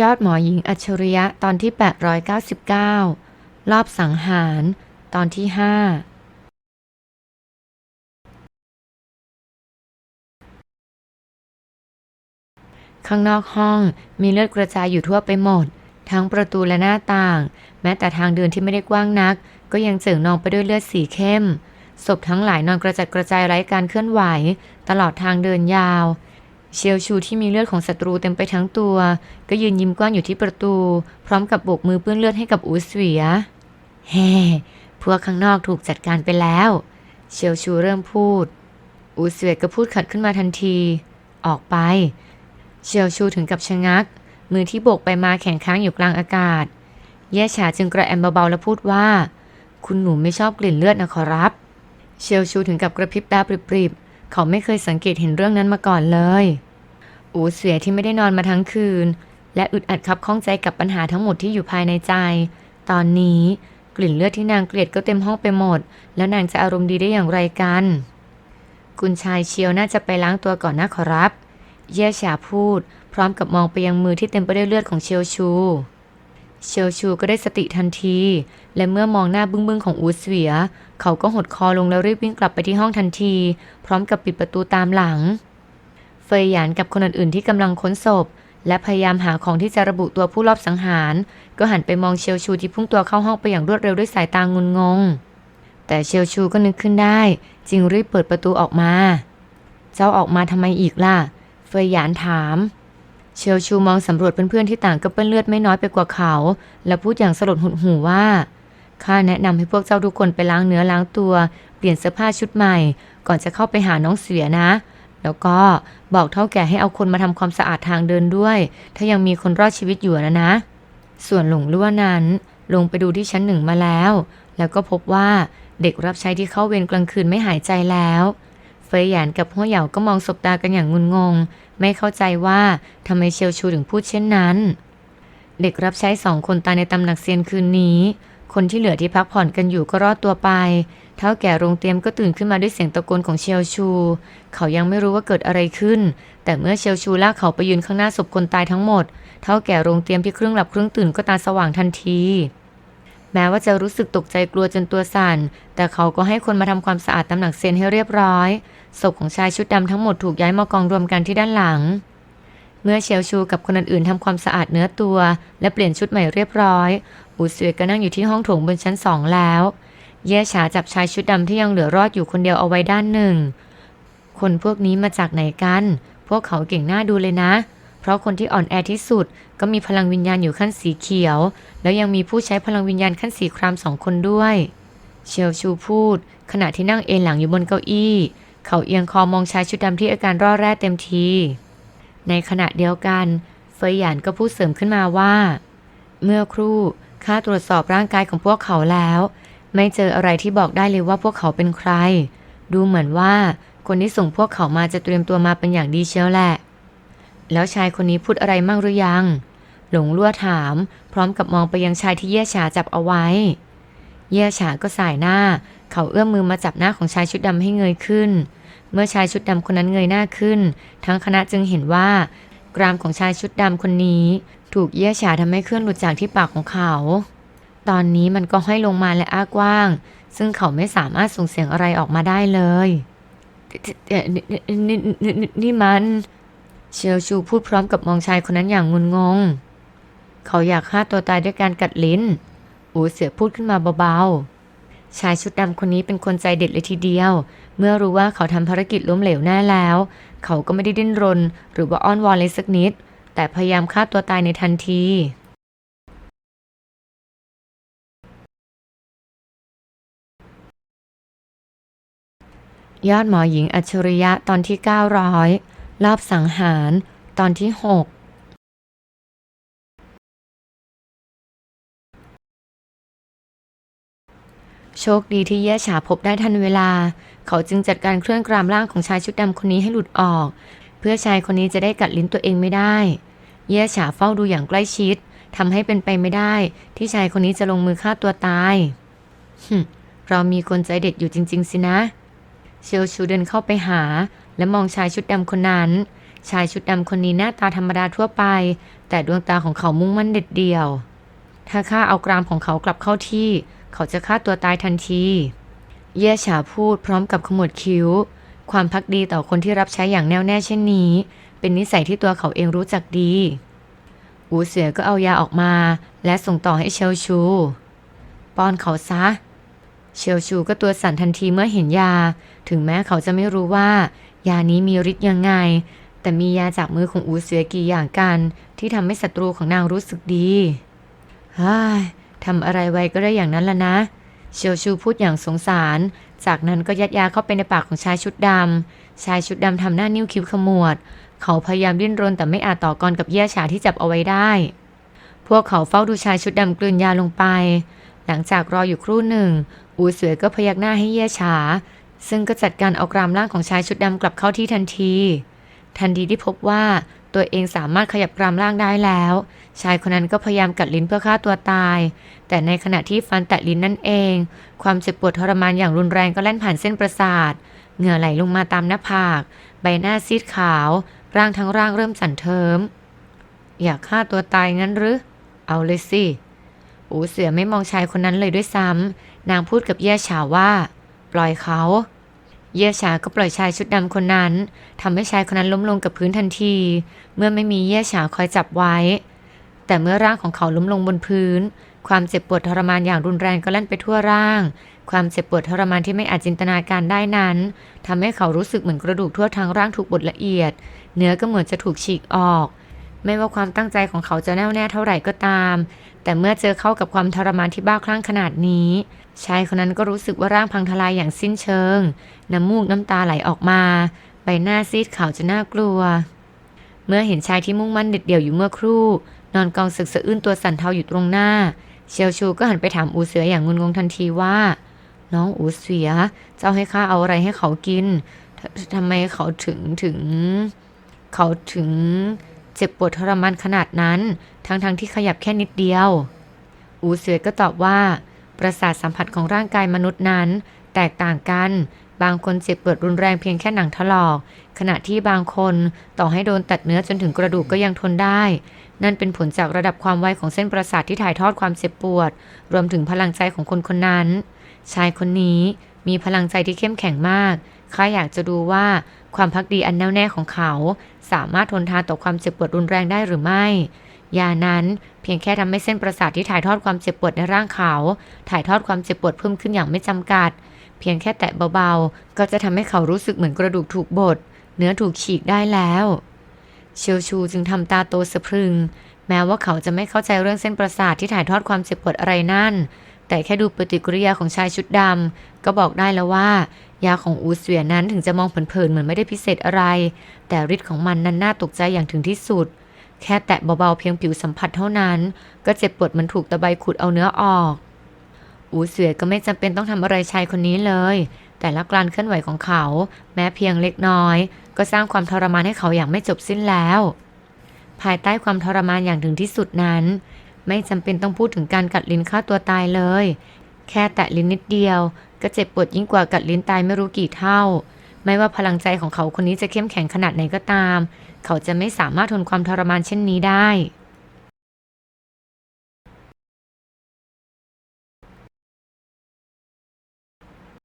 ยอดหมอหญิงอัจฉริยะตอนที่ 899 รอบสังหาร ตอนที่ 5 ข้างนอกห้องมีเลือดกระจายอยู่ทั่วไปหมด ทั้งประตูและหน้าต่าง แม้แต่ทางเดินที่ไม่ได้กว้างนัก ก็ยังเจิ่งนองไปด้วยเลือดสีเข้ม ศพทั้งหลายนอนกระจัดกระจายไร้การเคลื่อนไหว ตลอดทางเดินยาว เชียวชูที่มีเลือดของศัตรูเต็มไปทั้งตัว ก็ยืนยิ้มกว้างอยู่ที่ประตู พร้อมกับโบกมือเปื้อนเลือดให้กับอูเสวียแฮ่พวกข้างนอกถูกจัดการไปแล้ว เชียวชูเริ่มพูด อูเสวียก็พูดขัดขึ้นมาทันที ออกไป เชียวชูถึงกับชะงัก มือที่โบกไปมาแข็งค้างอยู่กลางอากาศแย่ฉาจึงกระแอมเบาๆและพูดว่า คุณหนูไม่ชอบกลิ่นเลือดนะขอรับ เชียวชูถึงกับกระพริบตาปริบๆเขาไม่เคยสังเกตเห็นเรื่องนั้นมาก่อนเลย อูเสียที่ไม่ได้นอนมาทั้งคืน และอึดอัดคับข้องใจกับปัญหาทั้งหมดที่อยู่ภายในใจ ตอนนี้กลิ่นเลือดที่นางเกลียดก็เต็มห้องไปหมด แล้วนางจะอารมณ์ดีได้อย่างไรกัน คุณชายเชียวน่าจะไปล้างตัวก่อนนะขอรับ เย่ฉาพูด พร้อมกับมองไปยังมือที่เต็มไปด้วยเลือดของเชียวชู เชียวชูก็ได้สติทันที และเมื่อมองหน้าบึ้งๆของอูเสวีย เขาก็หดคอลงแล้วรีบวิ่งกลับไปที่ห้องทันที พร้อมกับปิดประตูตามหลัง เฟยหยานกับคนอื่นๆที่กำลังค้นศพ และพยายามหาของที่จะระบุตัวผู้ลอบสังหาร ก็หันไปมองเชียวชูที่พุ่งตัวเข้าห้องไปอย่างรวดเร็วด้วยสายตางุนงง แต่เชียวชูก็นึกขึ้นได้ จึงรีบเปิดประตูออกมา เจ้าออกมาทำไมอีกล่ะ เฟยหยานถาม เชียวชูมองสำรวจเพื่อนๆที่ต่างก็เปื้อนเลือดไม่น้อยไปกว่าเขา และพูดอย่างสลดหดหูว่าข้าแนะนำให้พวกเจ้าทุกคนไปล้างเนื้อล้างตัว เปลี่ยนเสื้อผ้าชุดใหม่ ก่อนจะเข้าไปหาน้องเสือนะ แล้วก็บอกเท่าแก่ให้เอาคนมาทำความสะอาดทางเดินด้วย ถ้ายังมีคนรอดชีวิตอยู่นะนะ ส่วนหลงลั่วนั้น ลงไปดูที่ชั้นหนึ่งมาแล้ว แล้วก็พบว่าเด็กรับใช้ที่เข้าเวรกลางคืนไม่หายใจแล้วเฟยหยานกับหัวเหยาก็มองสบตากันอย่างงุนงง ไม่เข้าใจว่าทำไมเชียวชูถึงพูดเช่นนั้น เด็กรับใช้สองคนตายในตำหนักเซียนคืนนี้ คนที่เหลือที่พักผ่อนกันอยู่ก็รอดตัวไป เท่าแก่โรงเตรียมก็ตื่นขึ้นมาด้วยเสียงตะโกนของเชียวชู เขายังไม่รู้ว่าเกิดอะไรขึ้น แต่เมื่อเชียวชูลากเขาไปยืนข้างหน้าศพคนตายทั้งหมด เท่าแก่โรงเตรียมที่ครึ่งหลับครึ่งตื่นก็ตาสว่างทันที แม้ว่าจะรู้สึกตกใจกลัวจนตัวสั่น แต่เขาก็ให้คนมาทำความสะอาดตำหนักเซนให้เรียบร้อย ศพของชายชุดดำทั้งหมดถูกย้ายมากองรวมกันที่ด้านหลัง เมื่อเชียวชูกับคนอื่นๆทำความสะอาดเนื้อตัว และเปลี่ยนชุดใหม่เรียบร้อยอูเสวยก็นั่งอยู่ที่ห้องโถงบนชั้นสองแล้ว เย่ฉาจับชายชุดดำที่ยังเหลือรอดอยู่คนเดียวเอาไว้ด้านหนึ่ง คนพวกนี้มาจากไหนกัน พวกเขาเก่งหน้าดูเลยนะ เพราะคนที่อ่อนแอที่สุดก็มีพลังวิญญาณอยู่ขั้นสีเขียว แล้วยังมีผู้ใช้พลังวิญญาณขั้นสีครามสองคนด้วย เชียวชูพูด ขณะที่นั่งเอนหลังอยู่บนเก้าอี้ เขาเอียงคอมองชายชุดดำที่อาการร่อแร่เต็มที ในขณะเดียวกัน เฟยหยานก็พูดเสริมขึ้นมาว่า เมื่อครู่ข้าตรวจสอบร่างกายของพวกเขาแล้ว ไม่เจออะไรที่บอกได้เลยว่าพวกเขาเป็นใคร ดูเหมือนว่าคนที่ส่งพวกเขามาจะเตรียมตัวมาเป็นอย่างดีเชียวแหละ แล้วชายคนนี้พูดอะไรมั่งหรือยัง หลงลั่วถาม พร้อมกับมองไปยังชายที่เย่ฉาจับเอาไว้ เย่ฉาก็สายหน้า เขาเอื้อมมือมาจับหน้าของชายชุดดำให้เงยขึ้น เมื่อชายชุดดำคนนั้นเงยหน้าขึ้น ทั้งคณะจึงเห็นว่ากรามของชายชุดดำคนนี้ ถูกเยี่ยฉาทำให้เคลื่อนหลุดจากที่ปากของเขา ตอนนี้มันก็ห้อยลงมาและอ้ากว้าง ซึ่งเขาไม่สามารถส่งเสียงอะไรออกมาได้เลยนี่มัน เชลชูพูดพร้อมกับมองชายคนนั้นอย่างงุนงง เขาอยากฆ่าตัวตายด้วยการกัดลิ้น อูเสือพูดขึ้นมาเบาๆ ชายชุดดำคนนี้เป็นคนใจเด็ดเลยทีเดียว เมื่อรู้ว่าเขาทำภารกิจล้มเหลวแน่แล้ว เขาก็ไม่ได้ดิ้นรน หรือว่าอ้อนวอนเลยสักนิด แต่พยายามฆ่าตัวตายในทันที ยอดหมอหญิงอัจฉริยะตอนที่ 900 รอบสังหาร ตอนที่ 6 โชคดีที่เย่ฉาพบได้ทันเวลา เขาจึงจัดการเคลื่อนกรามร่างของชายชุดดำคนนี้ให้หลุดออก เพื่อชายคนนี้จะได้กัดลิ้นตัวเองไม่ได้ เย่ฉาเฝ้าดูอย่างใกล้ชิดทำให้เป็นไปไม่ได้ ที่ชายคนนี้จะลงมือฆ่าตัวตายเรามีคนใจเด็ดอยู่จริง ๆ สินะ เชลชูเดินเข้าไปหา และมองชายชุดดำคนนั้น ชายชุดดำคนนี้หน้าตาธรรมดาทั่วไป แต่ดวงตาของเขามุ่งมั่นเด็ดเดี่ยว ถ้าข้าเอากรามของเขากลับเข้าที่ เขาจะฆ่าตัวตายทันที เย่ฉาพูดพร้อมกับขมวดคิ้ว ความพักดีต่อคนที่รับใช้อย่างแน่วแน่เช่นนี้ เป็นนิสัยที่ตัวเขาเองรู้จักดี อูเสือก็เอายาออกมา และส่งต่อให้เชลชู ป้อนเขาซะ เชลชูก็ตัวสั่นทันทีเมื่อเห็นยา ถึงแม้เขาจะไม่รู้ว่า ยานี้มีฤทธิ์ยังไง แต่มียาจากมือของอูเสือกี่อย่างกัน ที่ทำให้ศัตรูของนางรู้สึกดีฮ้ย ทำอะไรไว้ก็ได้อย่างนั้นละนะ เชลชูพูดอย่างสงสาร จากนั้นก็ยัดยาเข้าไปในปากของชายชุดดำชายชุดดำทำหน้านิ้วคิ้วขมวด เขาพยายามดิ้นรนแต่ไม่อาจต่อกรกับเยี่ยฉาที่จับเอาไว้ได้ พวกเขาเฝ้าดูชายชุดดำกลืนยาลงไป หลังจากรออยู่ครู่หนึ่ง อูเสือก็พยักหน้าให้เยี่ยฉา ซึ่งก็จัดการเอากรามร่างของชายชุดดำกลับเข้าที่ทันที ทันทีที่พบว่า ตัวเองสามารถขยับกรามร่างได้แล้ว ชายคนนั้นก็พยายามกัดลิ้นเพื่อฆ่าตัวตาย แต่ในขณะที่ฟันแตะลิ้นนั่นเอง ความเจ็บปวดทรมานอย่างรุนแรงก็แล่นผ่านเส้นประสาท เหงื่อไหลลงมาตามหน้าผาก ใบหน้าซีดขาว ร่างทั้งร่างเริ่มสั่นเทิม อยากฆ่าตัวตายงั้นหรือ เอาเลยสิ อูเสือไม่มองชายคนนั้นเลยด้วยซ้ำนางพูดกับเย่ฉาว่า ปล่อยเขา เย่ฉาก็ปล่อยชายชุดดำคนนั้นทำให้ชายคนนั้นล้มลงกับพื้นทันที เมื่อไม่มีเย่ฉาคอยจับไว้ แต่เมื่อร่างของเขาล้มลงบนพื้น ความเจ็บปวดทรมานอย่างรุนแรงก็เล่นไปทั่วร่าง ความเจ็บปวดทรมานที่ไม่อาจจินตนาการได้นั้นทำให้เขารู้สึกเหมือนกระดูกทั่วทั้งร่างถูกบดละเอียด เนื้อก็เหมือนจะถูกฉีกออก ไม่ว่าความตั้งใจของเขาจะแน่วแน่เท่าไหร่ก็ตาม แต่เมื่อเจอเข้ากับความทรมานที่บ้าคลั่งขนาดนี้ ชายคนนั้นก็รู้สึกว่าร่างพังทลายอย่างสิ้นเชิง น้ำมูกน้ำตาไหลออกมา ใบหน้าซีดขาวจะน่ากลัว เมื่อเห็นชายที่มุ่งมั่นเด็ดเดี่ยวอยู่เมื่อครู่ นอนกองศึกสะอื้นตัวสั่นเทาอยู่ตรงหน้า เชียวชูก็หันไปถามอูเสืออย่างงุนงงทันทีว่า น้องอูเสือ เจ้าให้ข้าเอาอะไรให้เขากินททำไมเขาถึงถึง เขาถึง เจ็บปวดทรมานขนาดนั้น ทั้งๆทที่ขยับแค่นิดเดียว อูเสือก็ตอบว่า ประสาทสัมผัสของร่างกายมนุษย์นั้น แตกต่างกัน บางคนเจ็บปวดรุนแรงเพียงแค่หนังถลอก ขณะที่บางคนต่อให้โดนตัดเนื้อจนถึงกระดูกก็ยังทนได้ นั่นเป็นผลจากระดับความไวของเส้นประสาทที่ถ่ายทอดความเจ็บปวด รวมถึงพลังใจของคนคนนั้น ชายคนนี้มีพลังใจที่เข้มแข็งมาก ข้าอยากจะดูว่าความพักดีอันแน่วแน่ของเขา สามารถทนทานต่อความเจ็บปวดรุนแรงได้หรือไม่ยานั้นเพียงแค่ทำให้เส้นประสาทที่ถ่ายทอดความเจ็บปวดในร่างเขา ถ่ายทอดความเจ็บปวดเพิ่มขึ้นอย่างไม่จำกัด เพียงแค่แตะเบาๆ ก็จะทำให้เขารู้สึกเหมือนกระดูกถูกบดเนื้อถูกฉีกได้แล้วเชียวชูจึงทำตาโตสะพรึง แม้ว่าเขาจะไม่เข้าใจเรื่องเส้นประสาทที่ถ่ายทอดความเจ็บปวดอะไรนั่น แต่แค่ดูปฏิกิริยาของชายชุดดำก็บอกได้แล้วว่า ยาของอูเสวียนั้นถึงจะมองเผินๆเหมือนไม่ได้พิเศษอะไร แต่ฤทธิ์ของมันนั้นน่าตกใจอย่างถึงที่สุด แค่แตะเบาๆเพียงผิวสัมผัสเท่านั้น ก็เจ็บปวดเหมันถูกตะไบขุดเอาเนื้อออก อูเสือก็ไม่จำเป็นต้องทำอะไรชายคนนี้เลย แต่ละการเคลื่อนไหวของเขา แม้เพียงเล็กน้อย ก็สร้างความทรมานให้เขาอย่างไม่จบสิ้นแล้ว ภายใต้ความทรมานอย่างถึงที่สุดนั้น ไม่จำเป็นต้องพูดถึงการกัดลิ้นฆ่าตัวตายเลย แค่แตะลิ้นนิดเดียว ก็เจ็บปวดยิ่งกว่ากัดลิ้นตายไม่รู้กี่เท่า ไม่ว่าพลังใจของเขาคนนี้จะเข้มแข็งขนาดไหนก็ตาม เขาจะไม่สามารถทนความทรมานเช่นนี้ได้